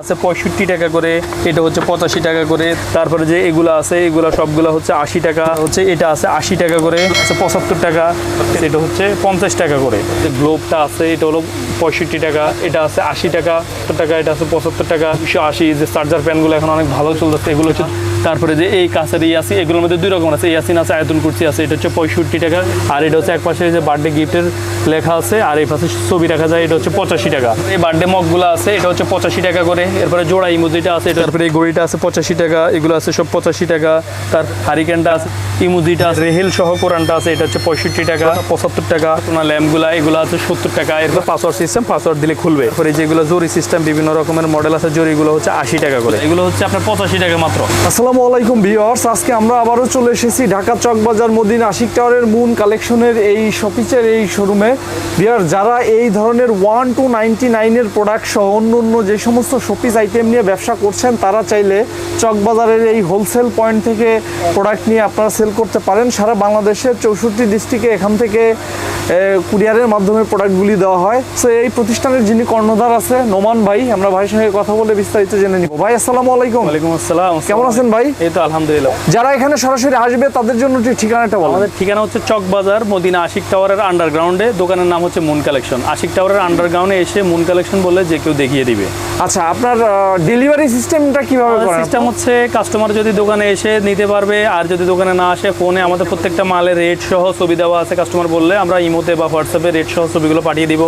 আছে পঁয়ষট্টি টাকা করে, এটা হচ্ছে পঁচাশি টাকা করে। তারপরে যে এগুলো আছে, এগুলো সবগুলো হচ্ছে আশি টাকা, হচ্ছে এটা আছে আশি টাকা করে, আছে পঁচাত্তর টাকা, এটা হচ্ছে পঞ্চাশ টাকা করে। গ্লোবটা আছে, এটা হলো পঁয়ষট্টি টাকা, এটা আছে আশি টাকা টাকা, এটা আছে পঁচাত্তর টাকা, দুশো আশি, যে চার্জার প্যানগুলো এখন অনেক ভালো চলতেছে, এগুলো হচ্ছে তারপরে যে এই কাছের ইয়াসি এগুলোর মধ্যে দুই রকম আছে। ইয়াসিন আছে আয়তন কুর্সি আছে এটা হচ্ছে পঁয়ষট্টি টাকা। আর এটা হচ্ছে এক পাশে যে বার্থডে গিফটের লেখা আছে আর এই পাশে ছবি রাখা যায় এটা হচ্ছে পঁচাশি টাকা। এই বার্থডে মগগুলো আছে এটা হচ্ছে পঁচাশি টাকা করে। এরপরে জোড়া ইমুজিটা আছে তারপরে এই ঘড়িটা আছে পঁচাশি টাকা এগুলো আছে সব পঁচাশি টাকা। তার হারিকেনটা আছে ইমুজিটা আছে রেহেল সহ কোরআনটা আছে এটা হচ্ছে পঁয়ষট্টি টাকা। পঁচাত্তর টাকা তোমার ল্যাম্পগুলা এগুলো আছে সত্তর টাকা। এরপর পাসওয়ার্ড সিস্টেম পাসওয়ার্ড দিলে খুলবে। এরপরে যেগুলো জরি সিস্টেম বিভিন্ন রকমের মডেল আছে জরিগুলো হচ্ছে আশি টাকা করে। এগুলো হচ্ছে আপনার পঁচাশি টাকা মাত্র। আসসালামু আলাইকুম ভিউয়ার্স আজকে আমরা আবারও চলে এসেছি ঢাকা চকবাজার মদিনা আশিক টাওয়ারের মুন কালেকশনের এই শপিচের এই শোরুমে। ভিউয়ার যারা এই ধরনের ওয়ান টু নাইনটি নাইনের প্রোডাক্ট সহ অন্য অন্য যে সমস্ত শপিস আইটেম নিয়ে ব্যবসা করছেন তারা চাইলে চকবাজারের এই হোলসেল পয়েন্ট থেকে প্রোডাক্ট নিয়ে আপনারা সেল করতে পারেন। সারা বাংলাদেশের চৌষট্টি ডিস্ট্রিক্টে এখান থেকে কুরিয়ারের মাধ্যমে প্রোডাক্টগুলি দেওয়া হয়। সো এই প্রতিষ্ঠানের যিনি কর্ণধার আছে নোমান ভাই আমরা ভাইয়ের সঙ্গে কথা বলে বিস্তারিত জেনে নিব। ভাই আসসালামু আলাইকুম ওয়ালাইকুম আসসালাম কেমন আছেন ভাই? এই তো আলহামদুলিল্লাহ। যারা এখানে সরাসরি আসবে তাদের জন্য ঠিকানাটা বলো আমাদের ঠিকানা হচ্ছে চকবাজার মদিনা আশিক টাওয়ারের আন্ডারগ্রাউন্ডে দোকানের নাম হচ্ছে মুন কালেকশন আশিক টাওয়ারের আন্ডারগ্রাউন্ডে এসে মুন কালেকশন বলে যে কেউ দেখিয়ে দিবে। আচ্ছা আপনার ডেলিভারি সিস্টেমটা কীভাবে সিস্টেম হচ্ছে কাস্টমার যদি দোকানে এসে নিতে পারবে আর যদি দোকানে না আসে ফোনে আমাদের প্রত্যেকটা মালের রেট সহ ছবি দেওয়া আছে কাস্টমার বললে আমরা ইমোতে বা হোয়াটসঅ্যাপে রেট সহ ছবিগুলো পাঠিয়ে দিব।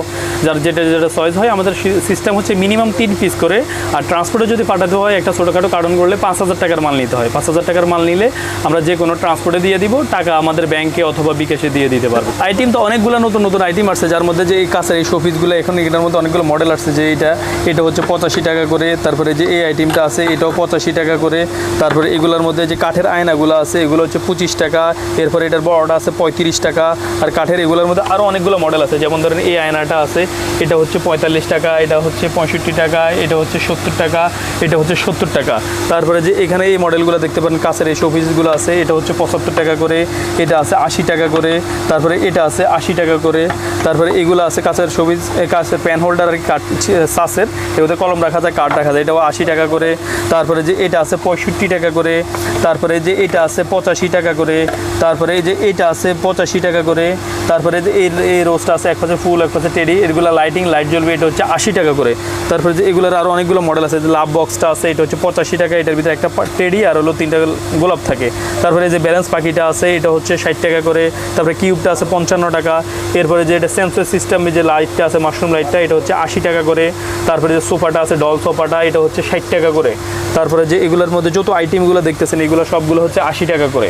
যার যেটা যেটা চয়েস হয় আমাদের সিস্টেম হচ্ছে মিনিমাম তিন পিস করে। আর ট্রান্সপোর্টে যদি পাঠাতে হয় একটা ছোটোখাটো কারণ করলে পাঁচ হাজার টাকার মাল নিতে হয়। পাঁচ হাজার টাকার মাল নিলে আমরা যে কোনো ট্রান্সপোর্টে দিয়ে দিব, টাকা আমাদের ব্যাংকে অথবা বিকাশে দিয়ে দিতে পারব। আইটেম তো অনেকগুলো নতুন নতুন আইটেম আসছে, যার মধ্যে যে এই কাছের এই শোপিসগুলো এখন এটার মধ্যে অনেকগুলো মডেল আসছে যে এটা এটা হচ্ছে পঁচাশি টাকা করে, তারপরে যে এই আইটেমটা আছে এটাও পঁচাশি টাকা করে, তারপরে এগুলোর মধ্যে যে কাঠের আয়নাগুলো আছে, এগুলো হচ্ছে পঁচিশ টাকা, এরপরে এটার বড়টা আছে পঁয়ত্রিশ টাকা, আর কাঠের এগুলোর মধ্যে আরও অনেকগুলো মডেল আছে, যেমন ধরেন এই আয়নাটা আছে, এটা হচ্ছে পঁয়তাল্লিশ টাকা, এটা হচ্ছে পঁয়ষট্টি টাকা, এটা হচ্ছে সত্তর টাকা, এটা হচ্ছে সত্তর টাকা। তারপরে যে এখানে এই মডেলগুলো দেখতে পারেন, কাছের এই শোপিসগুলো আছে, এটা হচ্ছে পঁচাত্তর টাকা করে, এটা আছে আশি টাকা করে, তারপরে এটা আছে আশি টাকা করে, তারপরে এগুলো আছে কাছের শোপিস কাছের প্যান হোল্ডার আর কাঠ সাসের এগুলোতে কলম রাখা যায় কাঠ রাখা যায়, এটাও আশি টাকা করে, তারপরে যে এটা আছে পঁয়ষট্টি টাকা করে, তারপরে যে এটা আছে পঁচাশি টাকা করে, তারপরে এই যে এটা আছে পঁচাশি টাকা করে, তারপরে যে এই রোজটা আছে, এক পাশে ফুল, এক পাশে টেডি এগুলো লাইটিং লাইট জ্বলবে, এটা হচ্ছে আশি টাকা করে। তারপরে যে এগুলোর আরও অনেকগুলো মডেল আছে, যে লাভ বক্সটা আছে, এটা হচ্ছে পঁচাশি টাকা, এটার ভিতরে একটা টেডি আর হলো তিনটা গোলাপ থাকে। তারপরে যে ব্যালেন্স পাখিটা আছে, এটা হচ্ছে ষাট টাকা করে। তারপরে কিউবটা আছে পঞ্চান্ন টাকা। এরপরে যে এটা সেন্সর সিস্টেম যে লাইটটা আছে মাশরুম লাইটটা এটা হচ্ছে আশি টাকা করে। তারপরে যে সোফাটা আছে ডল সোফাটা, এটা হচ্ছে ষাট টাকা করে। তারপরে যে এগুলোর মধ্যে যত আইটেমগুলো দেখতেছেন, এগুলো সবগুলো হচ্ছে আশি টাকা করে।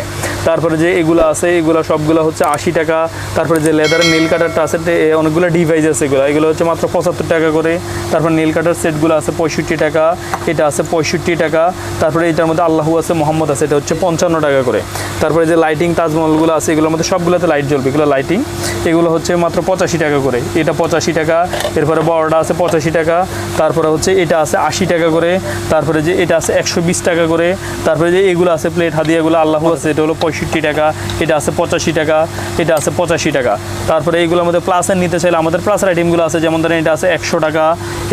তারপরে যে এগুলো আছে, এগুলো সবগুলো হচ্ছে আশি টাকা। তারপরে যে লেদারের নীল কাটারটা আছে অনেকগুলো ডিভাইস আছে এগুলো। এগুলো হচ্ছে মাত্র পঁচাত্তর টাকা করে। তারপর নীল কাটার সেটগুলো আছে পঁয়ষট্টি টাকা। এটা আছে পঁয়ষট্টি টাকা। তারপরে এটার মধ্যে আল্লাহু আছে, মোহাম্মদ আছে, এটা হচ্ছে পঞ্চান্ন টাকা করে। তারপরে যে লাইটিং তাজমহলগুলো আছে, এগুলোর মধ্যে সবগুলোতে লাইট জ্বলবে। এগুলো লাইটিং এগুলো হচ্ছে মাত্র পঁচাশি টাকা করে। এটা পঁচাশি টাকা, এরপরে বড়টা আছে পঁচাশি টাকা, তারপরে হচ্ছে এটা আছে আশি টাকা করে, তারপরে যে এটা আছে একশো বিশ টাকা করে, তারপরে যে এগুলো আছে প্লেট হাদিয়াগুলো আল্লাহু আছে, এটা হলো পঁয়ষট্টি টাকা, এটা আছে পঁচাশি টাকা, এটা আছে পঁচাশি টাকা। তারপরে এইগুলোর মধ্যে প্লাসের নিতে চাইলে আমাদের প্লাসের আইটেমগুলো আছে, যেমন ধরেন এটা আছে একশো টাকা,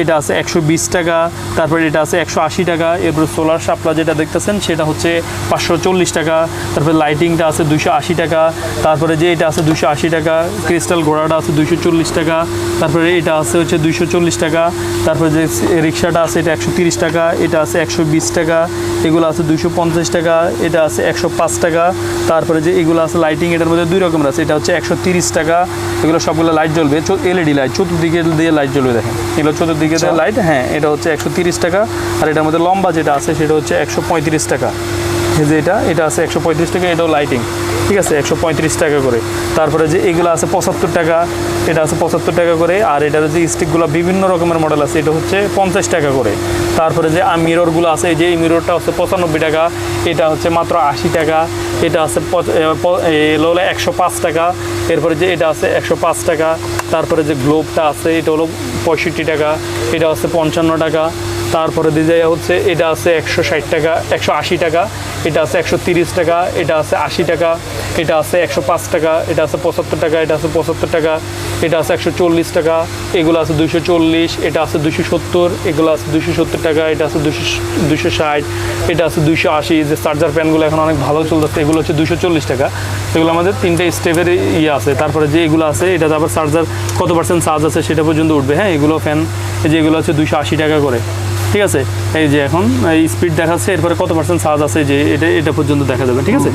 এটা আছে একশো বিশ টাকা, তারপরে এটা আছে একশো আশি টাকা, এরপরে সোলার শাপলা যেটা দেখতেছেন সেটা হচ্ছে পাঁচশো চল্লিশ টাকা তারপরে লাইটিংটা আছে দুশো আশি টাকা তারপরে যে এটা আছে দুশো আশি টাকা ক্রিস্টাল ঘোড়াটা আছে দুশো চল্লিশ টাকা তারপরে এটা আছে হচ্ছে দুইশো চল্লিশ টাকা তারপরে যে রিক্সাটা আছে এটা একশো তিরিশ টাকা এটা আছে একশো বিশ টাকা এগুলো আছে দুশো পঞ্চাশ টাকা এটা আছে একশো পাঁচ টাকা তারপরে যে এগুলো আছে লাইটিং এটার মধ্যে দুই রকমের আছে এটা হচ্ছে একশো তিরিশ টাকা এগুলো সবগুলো লাইট জ্বলবে এলইডি লাইট চতুর্দিকে দিয়ে লাইট জ্বলবে দেখেন এগুলো চতুর্দিকে দিয়ে লাইট হ্যাঁ এটা হচ্ছে একশো তিরিশ টাকা আর এটার মধ্যে লম্বা যেটা আছে সেটা হচ্ছে একশো পঁয়ত্রিশ টাকা। এই যে এটা এটা আছে একশো পঁয়ত্রিশ টাকা, এটাও লাইটিং ঠিক আছে, একশো পঁয়ত্রিশ টাকা করে। তারপরে যে এগুলো আছে পঁচাত্তর টাকা, এটা আছে পঁচাত্তর টাকা করে। আর এটার যে স্টিকগুলো বিভিন্ন রকমের মডেল আছে, এটা হচ্ছে পঞ্চাশ টাকা করে। তারপরে যে মিররগুলো আছে, এই যে এই মিররটা হচ্ছে পঁচানব্বই টাকা, এটা হচ্ছে মাত্র আশি টাকা। এটা আছে হলো একশো পাঁচ টাকা। এরপরে যে এটা আছে একশো পাঁচ টাকা। তারপরে যে গ্লোবটা আছে, এটা হলো পঁয়ষট্টি টাকা, এটা আছে পঞ্চান্ন টাকা, তারপরে দিয়ে হচ্ছে, এটা আছে একশো ষাট টাকা, একশো আশি টাকা, এটা আছে একশো তিরিশ টাকা, এটা আছে আশি টাকা, এটা আছে একশো পাঁচ টাকা, এটা আছে পঁচাত্তর টাকা, এটা আছে পঁচাত্তর টাকা এটা আছে একশো চল্লিশ টাকা, এগুলো আছে দুশো চল্লিশ, এটা আছে দুশো সত্তর, এগুলো আছে দুশো সত্তর টাকা, এটা আছে দুশো দুশো ষাট, এটা আছে দুশো আশি, যে চার্জার প্যানগুলো এখন অনেক ভালো চলতেছে, এগুলো হচ্ছে দুশো চল্লিশ টাকা। এগুলো আমাদের তিনটে স্টেপের ইয়ে আছে, তারপরে যে এগুলো আছে এটা আবার চার্জার কত পার্সেন্ট চার্জ আছে সেটা পর্যন্ত উঠবে। হ্যাঁ এগুলো ফ্যান এই যে এগুলো হচ্ছে দুশো আশি টাকা করে। ঠিক আছে? এই যে এখন স্পিড দেখাচ্ছে এরপরে কত পার্সেন্ট চার্জ আছে যে এটা এটা পর্যন্ত দেখা যাবে ঠিক আছে?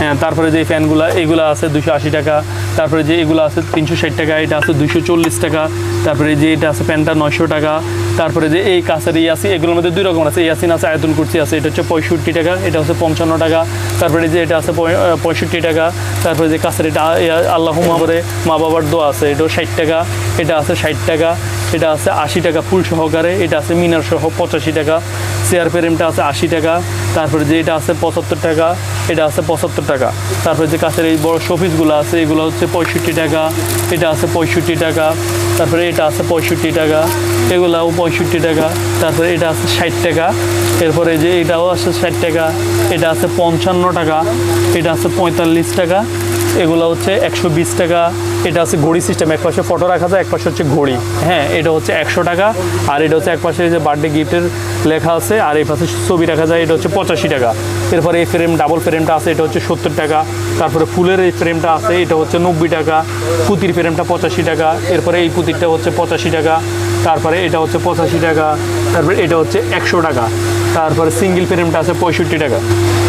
হ্যাঁ তারপরে যে ফ্যানগুলো এগুলো আছে দুশো আশি টাকা তারপরে যে এগুলো আছে তিনশো ষাট টাকা এটা আছে দুশো চল্লিশ টাকা তারপরে যে এটা আছে প্যানটা নয়শো টাকা তারপরে যে এই কাছের ইয়াসি এগুলোর মধ্যে দুই রকম আছে ইয়াসিন আছে আয়তন কুর্সি আছে এটা হচ্ছে পঁয়ষট্টি টাকা এটা হচ্ছে পঞ্চান্ন টাকা তারপরে যে এটা আছে পঁয়ষট্টি টাকা তারপরে যে কাছের এটা আল্লাহ মাবরে মা বাবার দোয়া আছে এটাও ষাট টাকা এটা আছে ষাট টাকা এটা আছে আশি টাকা ফুল সহকারে, এটা আছে মিনার সহ পঁচাশি টাকা। চেয়ার ফ্রেমটা আছে আশি টাকা। তারপরে যে এটা আছে পঁচাত্তর টাকা। এটা আছে পঁচাত্তর টাকা। তারপরে যে কাছের এই বড় শোপিসগুলো আছে, এগুলো হচ্ছে পঁয়ষট্টি টাকা, এটা আছে পঁয়ষট্টি টাকা, তারপরে এটা আছে পঁয়ষট্টি টাকা, এগুলাও পঁয়ষট্টি টাকা, তারপরে এটা আছে ষাট টাকা, এরপরে যে এটাও আছে ষাট টাকা, এটা আছে পঞ্চান্ন টাকা, এটা আছে পঁয়তাল্লিশ টাকা, এগুলো হচ্ছে একশো বিশ টাকা, এটা আছে ঘড়ি সিস্টেম এক পাশে ফটো রাখা যায়, এক পাশে হচ্ছে ঘড়ি। হ্যাঁ এটা হচ্ছে একশো টাকা, আর এটা হচ্ছে এক পাশে যে বার্থডে গিফটের লেখা আছে, আর এই পাশে ছবি রাখা যায়, এটা হচ্ছে পঁচাশি টাকা। এরপরে এই ফ্রেম ডাবল ফ্রেমটা আছে, এটা হচ্ছে সত্তর টাকা। তারপরে ফুলের এই ফ্রেমটা আছে, এটা হচ্ছে নব্বই টাকা। পুঁতির ফ্রেমটা পঁচাশি টাকা, এরপরে এই পুঁতিরটা হচ্ছে পঁচাশি টাকা, তারপরে এটা হচ্ছে পঁচাশি টাকা, তারপরে এটা হচ্ছে একশো টাকা। তারপরে সিঙ্গেল ফ্রেমটা আছে পঁয়ষট্টি টাকা।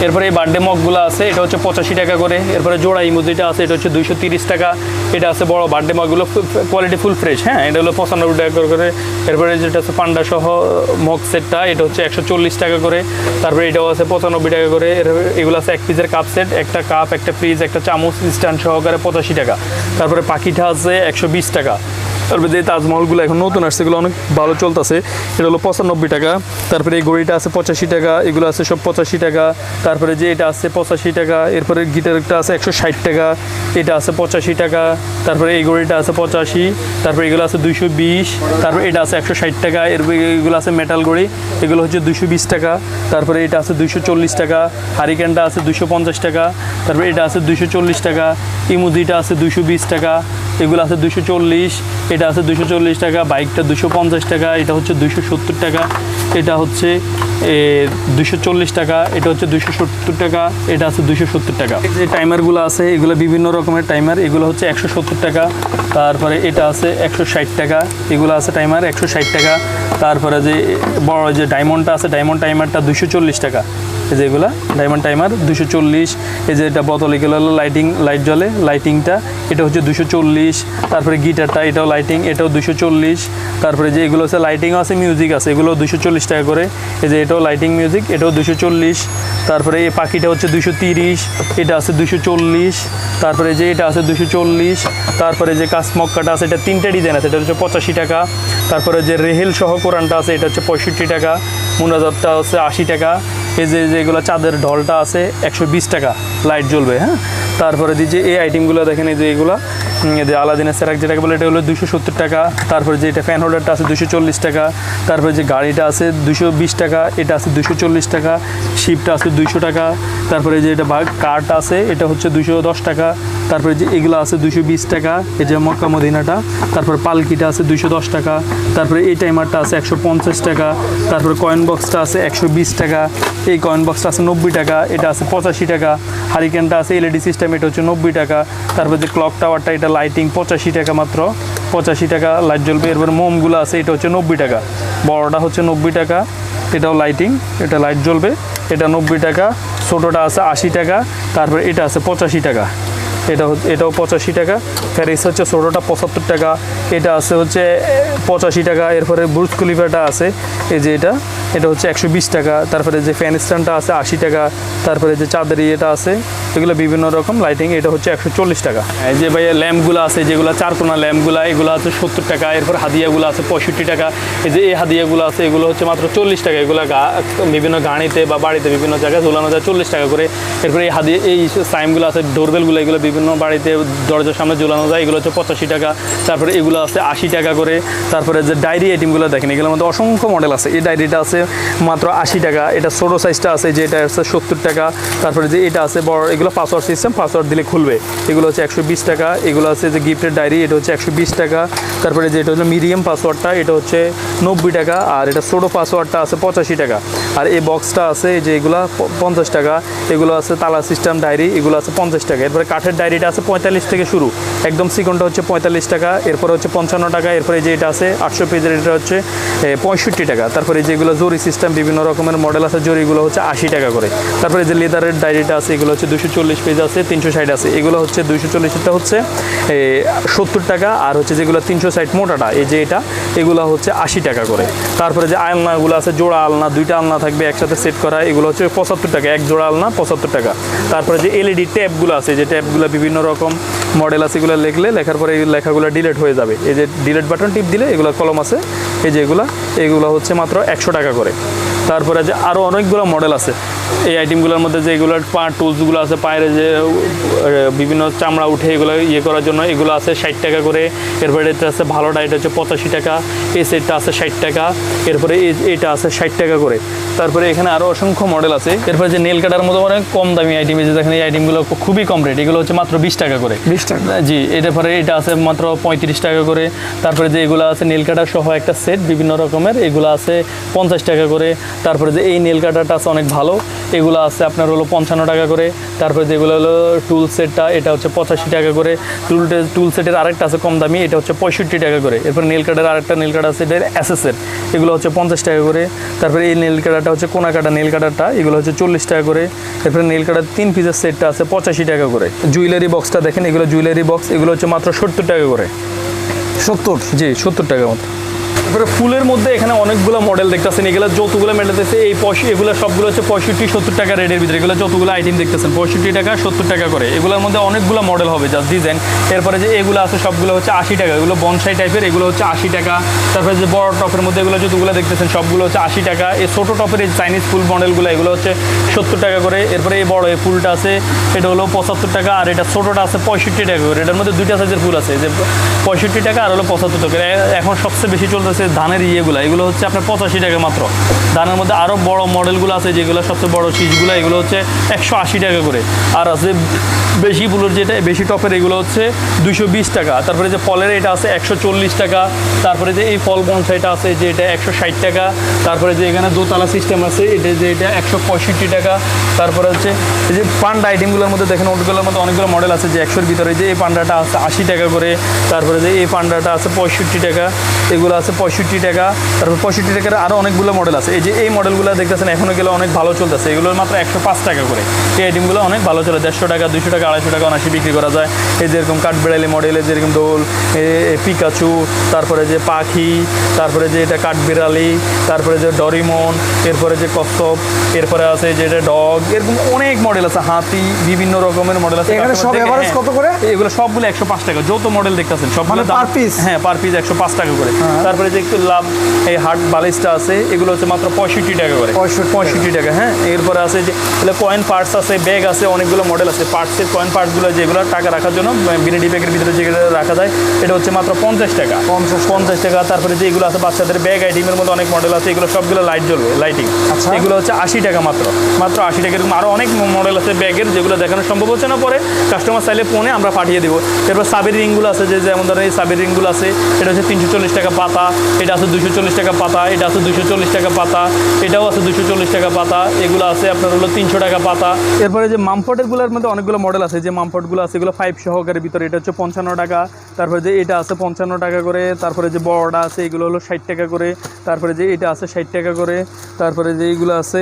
এরপরে এই বার্থডে মগগুলো আছে, এটা হচ্ছে পঁচাশি টাকা করে। এরপরে জোড়া ইমোজিটা আছে, এটা হচ্ছে দুইশো তিরিশ টাকা। এটা আছে বড় বার্থডে মগগুলো কোয়ালিটি ফুল ফ্রেশ হ্যাঁ? এটা হলো পঁচানব্বই টাকা করে করে। এরপরে যেটা আছে পান্ডা সহ মগ সেটটা এটা হচ্ছে একশো চল্লিশ টাকা করে। তারপরে এটাও আছে পঁচানব্বই টাকা করে। এগুলো আছে এক পিসের কাপ সেট একটা কাপ একটা ফ্রিজ একটা চামচ স্ট্যান্ড সহকারে পঁচাশি টাকা। তারপরে পাখিটা আছে একশো বিশ টাকা। তারপরে যে তাজমহলগুলো এখন নতুন আসছে, এগুলো অনেক ভালো চলতেছে। এটা হলো পঁচানব্বই টাকা। তারপরে এই ঘড়িটা আছে পঁচাশি টাকা, এগুলো আছে সব পঁচাশি টাকা। তারপরে যে এটা আছে পঁচাশি টাকা, এরপরে গিটারটা আছে একশো ষাট টাকা, এটা আছে পঁচাশি টাকা। তারপরে এই ঘড়িটা আছে পঁচাশি, তারপরে এগুলো আছে দুইশো বিশ, তারপরে এটা আছে একশো ষাট টাকা, এরপরে এগুলো আছে মেটাল ঘড়ি, এগুলো হচ্ছে দুইশো বিশ টাকা। তারপরে এটা আছে দুইশো চল্লিশ টাকা, হারিকেনটা আছে দুইশো পঞ্চাশ টাকা, তারপরে এটা আছে দুইশো চল্লিশ টাকা ইমুদিটা আছে দুইশো বিশ টাকা, এগুলো আছে দুশো চল্লিশ এটা আছে দুশো চল্লিশ টাকা, বাইকটা দুশো পঞ্চাশ টাকা, এটা হচ্ছে দুশো সত্তর টাকা, এটা হচ্ছে দুশো চল্লিশ টাকা, এটা হচ্ছে দুশো সত্তর টাকা, এটা আছে দুশো সত্তর টাকা। যে টাইমারগুলো আছে, এগুলো বিভিন্ন রকমের টাইমার, এগুলো হচ্ছে একশো সত্তর টাকা, তারপরে এটা আছে একশো ষাট টাকা, এগুলো আছে টাইমার একশো ষাট টাকা, তারপরে যে বড় যে ডায়মন্ডটা আছে, ডায়মন্ড টাইমারটা দুশো চল্লিশ টাকা। এই যে এগুলা, ডায়মন্ড টাইমার দুশো চল্লিশ, এই যে এটা বোতল এগুলো লাইটিং, লাইট জ্বলে, লাইটিংটা এটা হচ্ছে দুশো চল্লিশ, তারপরে গিটারটা, এটাও লাইটিং এটাও দুশো চল্লিশ, তারপরে যে এগুলো আছে লাইটিংও আছে মিউজিক আছে, এগুলো দুশো চল্লিশ টাকা করে। এই যে এটাও লাইটিং মিউজিক এটাও দুশো চল্লিশ, তারপরে এই পাখিটা হচ্ছে দুশো তিরিশ, এটা আছে দুশো চল্লিশ, তারপরে যে এটা আছে দুশো চল্লিশ, তারপরে যে কাসমক্কাটা আছে, এটা তিনটে ডিজাইন আছে, এটা হচ্ছে পঁচাশি টাকা, তারপরে যে রেহেল সহ কোরআনটা আছে, এটা হচ্ছে পঁয়ষট্টি টাকা, মুনাজাতটা হচ্ছে আশি টাকা, এই যে যেগুলো চাঁদের ঢলটা আছে একশো বিশ টাকা লাইট জ্বলবে হ্যাঁ? তারপরে দিয়ে যে এই আইটেমগুলো দেখেন এই যে এগুলো। যে আলাদিনের সেরাক যেটাকে বলে, এটা হলো দুশো সত্তর টাকা। তারপরে যে এটা ফ্যান হোল্ডারটা আছে দুশো চল্লিশ টাকা। তারপরে যে গাড়িটা আছে দুশো বিশ টাকা, এটা আছে দুশো চল্লিশ টাকা। শিপটা আছে দুইশো টাকা। তারপরে যে এটা বাঘ কার্ট আছে, এটা হচ্ছে দুশো দশ টাকা। তারপরে যে এগুলো আছে দুশো বিশ টাকা, এই যে মক্কা মদিনাটা। তারপরে পালকিটা আছে দুশো দশ টাকা। তারপরে এই টাইমারটা আছে একশো পঞ্চাশ টাকা। তারপরে কয়েন বক্সটা আছে একশো বিশ টাকা। এই কয়েন বক্সটা আছে নব্বই টাকা। এটা আছে পঁচাশি টাকা। হারিকেনটা আছে এলইডি সিস্টেম এটা হচ্ছে নব্বই টাকা। তারপরে যে ক্লক টাওয়ারটা এটা লাইটিং পঁচাশি টাকা মাত্র। পঁচাশি টাকা লাইট জ্বলবে। এরপর মোমগুলো আছে, এটা হচ্ছে নব্বই টাকা। বড়টা হচ্ছে নব্বই টাকা, এটাও লাইটিং এটা লাইট জ্বলবে। এটা নব্বই টাকা, ছোটোটা আছে আশি টাকা, তারপর এটা আছে পঁচাশি টাকা। এটা এটাও পঁচাশি টাকা। ফেরিস হচ্ছে ষোলোটা পঁচাত্তর টাকা এটা আছে হচ্ছে, পঁচাশি টাকা, এরপরে ব্রুজ কুলিফারটা আছে, এই যে এটা এটা হচ্ছে একশো বিশ টাকা, তারপরে যে ফ্যান স্ট্যান্ডটা আছে আশি টাকা, তারপরে যে চাঁদের ইয়েটা আছে, এগুলো বিভিন্ন রকম লাইটিং এটা হচ্ছে একশো চল্লিশ টাকা। এই যে ভাই ল্যাম্পগুলো আছে যেগুলো চারকোনা ল্যাম্পগুলো এগুলো আছে সত্তর টাকা, এরপর হাদিয়াগুলো আছে পঁয়ষট্টি টাকা, এই যে এই হাদিয়াগুলো আছে, এগুলো হচ্ছে মাত্র চল্লিশ টাকা, এগুলো বিভিন্ন গাড়িতে বা বাড়িতে বিভিন্ন জায়গায় ঝোলানো যায় চল্লিশ টাকা করে, এরপরে এই হাদিয়া এই সাইমগুলো আছে, ডোরবেলগুলো, এগুলো বিভিন্ন বাড়িতে দরজার সামনে ঝোলানো যায়, এগুলো হচ্ছে পঁচাশি টাকা, তারপরে এগুলো আছে আশি টাকা করে। তারপরে যে ডায়েরি আইটেমগুলো দেখেন, এগুলোর মধ্যে অসংখ্য মডেল আছে। এই ডায়েরিটা আছে মাত্র আশি টাকা। এটা ছোটো সাইজটা আছে, যে এটা আছে সত্তর টাকা। তারপরে যে এটা আছে বড়, এগুলো পাসওয়ার্ড সিস্টেম পাসওয়ার্ড দিলে খুলবে। এগুলো হচ্ছে একশো বিশ টাকা। এগুলো আছে যে গিফটের ডায়েরি, এটা হচ্ছে একশো বিশ টাকা। তারপরে যে এটা হচ্ছে মিডিয়াম পাসওয়ার্ডটা এটা হচ্ছে নব্বই টাকা। আর এটা ছোটো পাসওয়ার্ডটা আছে পঁচাশি টাকা। আর এই বক্সটা আছে যে এগুলো পঞ্চাশ টাকা। এগুলো আছে তালা সিস্টেম ডায়েরি, এগুলো আছে পঞ্চাশ টাকা। এরপরে কাঠের ডায়েরিটা আছে পঁয়তাল্লিশ থেকে শুরু। একদম সিকনটা হচ্ছে পঁয়তাল্লিশ টাকা। এরপরে হচ্ছে পঞ্চান্ন টাকা, এরপরে যে এটা আছে, আটশো পেজের এটা হচ্ছে পঁয়ষট্টি টাকা। তারপরে যেগুলো জরি সিস্টেম বিভিন্ন রকমের মডেল আছে, জরিগুলো হচ্ছে আশি টাকা করে। তারপরে যে লেদারের ডায়েরিটা আছে, এগুলো হচ্ছে দুশো চল্লিশ পেজ আছে, তিনশো ষাট আছে। এগুলো হচ্ছে দুশো চল্লিশটা হচ্ছে সত্তর টাকা, আর হচ্ছে যেগুলো তিনশো ষাট মোটাটা, এই যে এটা, এগুলো হচ্ছে আশি টাকা করে। তারপরে যে আলনাগুলো আছে, জোড়া আলনা, দুইটা আলনা থাকবে একসাথে সেট করা, এগুলো হচ্ছে পঁচাত্তর টাকা, এক জোড়া আলনা পঁচাত্তর টাকা। তারপরে যে এলইডি ট্যাবগুলো আছে, যে ট্যাবগুলো বিভিন্ন রকম মডেল আছে এগুলো লিখলে, লেখার পরে এই লেখাগুলো ডিলেট হয়ে যাবে। এই যে ডিলেট বাটন টিপ দিলে এগুলো কলম আছে, এই যে এগুলো এগুলো হচ্ছে মাত্র একশো টাকা করে। তারপরে যে আরও অনেকগুলো মডেল আছে এই আইটেমগুলোর মধ্যে যে এগুলোর পা টুলসগুলো আছে পায়ের যে বিভিন্ন চামড়া উঠে এগুলো ইয়ে করার জন্য এগুলো আছে ষাট টাকা করে। এরপরে এটা আছে ভালো ডাইট হচ্ছে পঁচাশি টাকা এই সেটটা আছে ষাট টাকা এরপরে এই- এটা আছে ষাট টাকা করে। তারপরে এখানে আরও অসংখ্য মডেল আছে। এরপরে যে নেল কাটার মতো অনেক কম দামি আইটেম এই যে দেখেন এই আইটেমগুলো খুবই কম রেট এগুলো হচ্ছে মাত্র বিশ টাকা করে। বিশ টাকা। জি এটা পরে এটা আছে মাত্র পঁয়ত্রিশ টাকা করে। তারপরে যে এগুলো আছে নেল কাটার সহ একটা সেট বিভিন্ন রকমের এগুলো আছে পঞ্চাশ টাকা করে। তারপরে যে এই নেল কাটারটা আছে অনেক ভালো। এগুলো আছে আপনার হলো পঞ্চান্ন টাকা করে। তারপরে যেগুলো হলো টুল সেটটা এটা হচ্ছে পঁচাশি টাকা করে। টুল টুল সেটের আরেকটা আছে কম দামি এটা হচ্ছে পঁয়ষট্টি টাকা করে। এরপর নেল কাটার আরেকটা নেল কাটা আছে এটা এসএসের এগুলো হচ্ছে পঞ্চাশ টাকা করে। তারপরে এই নেল কাটারটা হচ্ছে কোনা কাটা নেল কাটারটা এগুলো হচ্ছে চল্লিশ টাকা করে। এরপরে নেল কাটার তিন পিসের সেটটা আছে পঁচাশি টাকা করে। জুয়েলারি বক্সটা দেখেন এগুলো জুয়েলারি বক্স এগুলো হচ্ছে মাত্র সত্তর টাকা করে। সত্তর? জি সত্তর টাকা মতো। তারপরে ফুলের মধ্যে এখানে অনেকগুলো মডেল দেখতেছেন। এগুলো যতগুলো মেডেল দেখতে এই পঁয়ষ- এগুলো সবগুলো হচ্ছে পঁয়ষট্টি, সত্তর টাকা রেটের ভিতরে। এগুলো যতগুলো আইটেম দেখতেছেন, পঁয়ষট্টি টাকা, সত্তর টাকা করে। এগুলোর মধ্যে অনেকগুলো মডেল হবে জাস্ট ডিজাইন এরপরে যে এগুলো আছে, সবগুলো হচ্ছে আশি টাকা। এগুলো বনসাই টাইপের এগুলো হচ্ছে আশি টাকা। তারপরে যে বড় টপের মধ্যে এগুলো যতগুলো দেখতেছেন, সবগুলো হচ্ছে আশি টাকা। এই ছোটো টপের এই চাইনিজ ফুল মডেলগুলো এগুলো হচ্ছে সত্তর টাকা করে। এরপরে এই বড় এই ফুলটা আছে, এটা হলো পঁচাত্তর টাকা, আর এটা ছোটোটা আছে পঁয়ষট্টি টাকা করে। এটার মধ্যে দুইটা সাইজের ফুল আছে, যে পঁয়ষট্টি টাকা আর হলো পঁচাত্তর টাকা এখন সবচেয়ে বেশি চলতেছে ধানের ইয়েগুলো, এগুলো হচ্ছে আপনার পঁচাশি টাকা মাত্র। ধানের মধ্যে আরও বড় মডেলগুলো আছে, যেগুলো সবচেয়ে বড় সিজগুলো এগুলো হচ্ছে একশো আশি টাকা করে। আর আছে বেশি ফুলের যেটা, বেশি টপের এগুলো হচ্ছে দুইশো বিশ টাকা। তারপরে যে ফলের এটা আছে একশো চল্লিশ টাকা, তারপরে যে এই ফল বনসাইটা আছে যে এটা একশো ষাট টাকা, তারপরে যে এখানে দোতলা সিস্টেম আছে, এটা যে এটা একশো পঁয়ষট্টি টাকা, তারপরে হচ্ছে এই যে পান্ডা আইটেমগুলোর মধ্যে দেখেন, ওগুলোর মধ্যে অনেকগুলো মডেল আছে যে একশোর ভিতরে, যে এই পান্ডাটা আছে আশি টাকা করে, তারপরে যে এই পান্ডাটা আছে পঁয়ষট্টি টাকা, এগুলো আছে পঁয়ষট্টি টাকা তারপর পঁয়ষট্টি টাকার আরও অনেকগুলো মডেল আছে। এই যে এই মডেলগুলো দেখতেছেন এখনও গেলে অনেক ভালো চলতেছে। এগুলোর মাত্র একশো পাঁচ টাকা করে। এই আইটেমগুলো অনেক ভালো চলে। দেড়শো টাকা দুশো টাকা আড়াইশো টাকা অনাশি বিক্রি করা যায়। এই যেরকম কাঠবেড়ালি মডেলের যেরকম দোল পিকাচু তারপরে যে পাখি তারপরে যে এটা কাঠবিড়ালি তারপরে যে ডরিমন এরপরে যে কচ্ছপ এরপরে আছে যে এটা ডগ এরকম অনেক মডেল আছে। হাতি বিভিন্ন রকমের মডেল আছে। এখানে সব হ্যাঁ, কত করে? এগুলো সবগুলো একশো পাঁচ টাকা। যত মডেল দেখতেছেন সবগুলো মানে per piece? হ্যাঁ পার পিস একশো পাঁচ টাকা করে। তারপরে যে লাভ এই হার্ট বালিশটা আছে এগুলো হচ্ছে মাত্র পঁয়ষট্টি টাকা করে। 65 পঁয়ষট্টি টাকা হ্যাঁ? এরপরে আছে যে কয়েন পার্টস আছে ব্যাগ আছে অনেকগুলো মডেল আছে। পার্টসের কয়েন পার্টসগুলো যেগুলো টাকা রাখার জন্য বিরিডি ব্যাগের ভিতরে যেগুলো রাখা যায় এটা হচ্ছে মাত্র পঞ্চাশ টাকা। 50 পঞ্চাশ টাকা তারপরে যে এগুলো আছে বাচ্চাদের ব্যাগ আইটেমের মধ্যে অনেক মডেল আছে এগুলো সবগুলো লাইট জ্বলবে লাইটিং আচ্ছা। এগুলো হচ্ছে আশি টাকা মাত্র। মাত্র আশি টাকা এরকম আরও অনেক মডেল আছে ব্যাগের যেগুলো দেখানো সম্ভব হচ্ছে না পরে। কাস্টমার চাইলে ফোনে আমরা পাঠিয়ে দেবো। এরপর সাবের রিংগুলো আছে যে যেমন ধরেন এই সাবের রিংগুলো আছে এটা হচ্ছে তিনশো চল্লিশ টাকা পাতা। এটা আছে দুশো চল্লিশ টাকা পাতা, এটা আছে দুশো চল্লিশ টাকা পাতা, এটাও আছে দুশো চল্লিশ টাকা পাতা, এগুলো আছে আপনার হলো তিনশো টাকা পাতা। এরপরে যে মামফটেরগুলোর মধ্যে অনেকগুলো মডেল আছে, যে মামফটগুলো আছে, এগুলো ফাইভ সহকারের ভিতরে, এটা হচ্ছে পঞ্চান্ন টাকা। তারপরে যে এটা আছে পঞ্চান্ন টাকা করে, তারপরে যে বড়টা আছে, এগুলো হলো ষাট টাকা করে। তারপরে যে এটা আছে ষাট টাকা করে, তারপরে যে এইগুলো আছে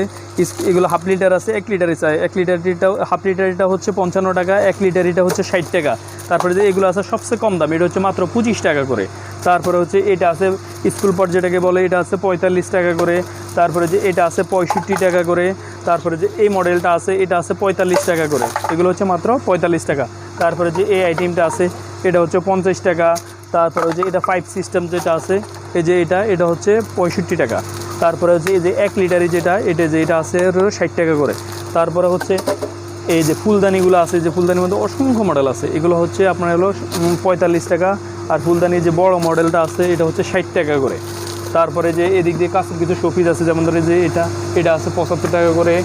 এগুলো হাফ লিটার আছে, এক লিটারই চাই। এক লিটারটা হাফ লিটারিটা হচ্ছে পঞ্চান্ন টাকা, এক লিটারিটা হচ্ছে ষাট টাকা। তারপরে যে এগুলো আছে সবচেয়ে কম দাম, এটা হচ্ছে মাত্র পঁচিশ টাকা করে। তারপরে হচ্ছে এটা আছে স্কুল পট যেটাকে বলে, এটা আছে পঁয়তাল্লিশ টাকা করে। তারপরে যে এটা আছে পঁয়ষট্টি টাকা করে। তারপরে যে এই মডেলটা আছে, এটা আছে পঁয়তাল্লিশ টাকা করে। এগুলো হচ্ছে মাত্র পঁয়তাল্লিশ টাকা। তারপরে যে এই আইটেমটা আছে, এটা হচ্ছে পঞ্চাশ টাকা। তারপরে যে এটা পাইপ সিস্টেম যেটা আছে, এই যে এটা এটা হচ্ছে পঁয়ষট্টি টাকা। তারপরে হচ্ছে এই যে এক লিটারি যেটা, এটা যে এটা আছে ষাট টাকা করে। তারপরে হচ্ছে এই যে ফুলদানিগুলো আছে যে ফুলদানির মধ্যে অসংখ্য মডেল আছে। এগুলো হচ্ছে আপনার হলো পঁয়তাল্লিশ টাকা। আর ফুলদানির যে বড় মডেলটা আছে, এটা হচ্ছে ষাট টাকা করে। তারপরে যে এদিক দিয়ে কাছে কিছু শোপিস আছে, যেমন ধরে যে এটা এটা আছে পঁচাত্তর টাকা করে,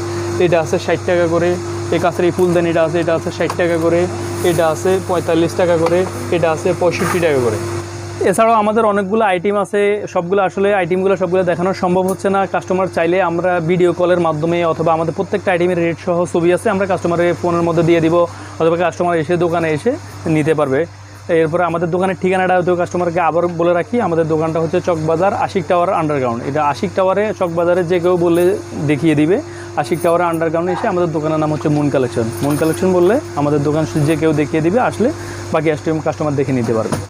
এটা আছে ষাট টাকা করে, এই কাছের এই ফুলদানি এটা আছে এটা আছে ষাট টাকা করে, এটা আছে পঁয়তাল্লিশ টাকা করে, এটা আছে পঁয়ষট্টি টাকা করে। এছাড়াও আমাদের অনেকগুলো আইটেম আছে, সবগুলো আসলে আইটেমগুলো সবগুলো দেখানো সম্ভব হচ্ছে না। কাস্টমার চাইলে আমরা ভিডিও কলের মাধ্যমে অথবা আমাদের প্রত্যেকটা আইটেমের রেট সহ ছবি আছে, আমরা কাস্টমারের ফোনের মধ্যে দিয়ে দিব, অথবা কাস্টমার এসে দোকানে এসে নিতে পারবে। এরপরে আমাদের দোকানের ঠিকানাটা হয়তো কাস্টমারকে আবার বলে রাখি। আমাদের দোকানটা হচ্ছে চকবাজার আশিক টাওয়ার আন্ডারগ্রাউন্ড এটা আশিক টাওয়ারে চকবাজারে যে কেউ বললে দেখিয়ে দিবে। আশিক টাওয়ারে আন্ডারগ্রাউন্ডে এসে আমাদের দোকানের নাম হচ্ছে মুন কালেকশন মুন কালেকশন বললে আমাদের দোকান যে কেউ দেখিয়ে দিবে, আসলে বাকি কাস্টমার দেখে নিতে পারবে।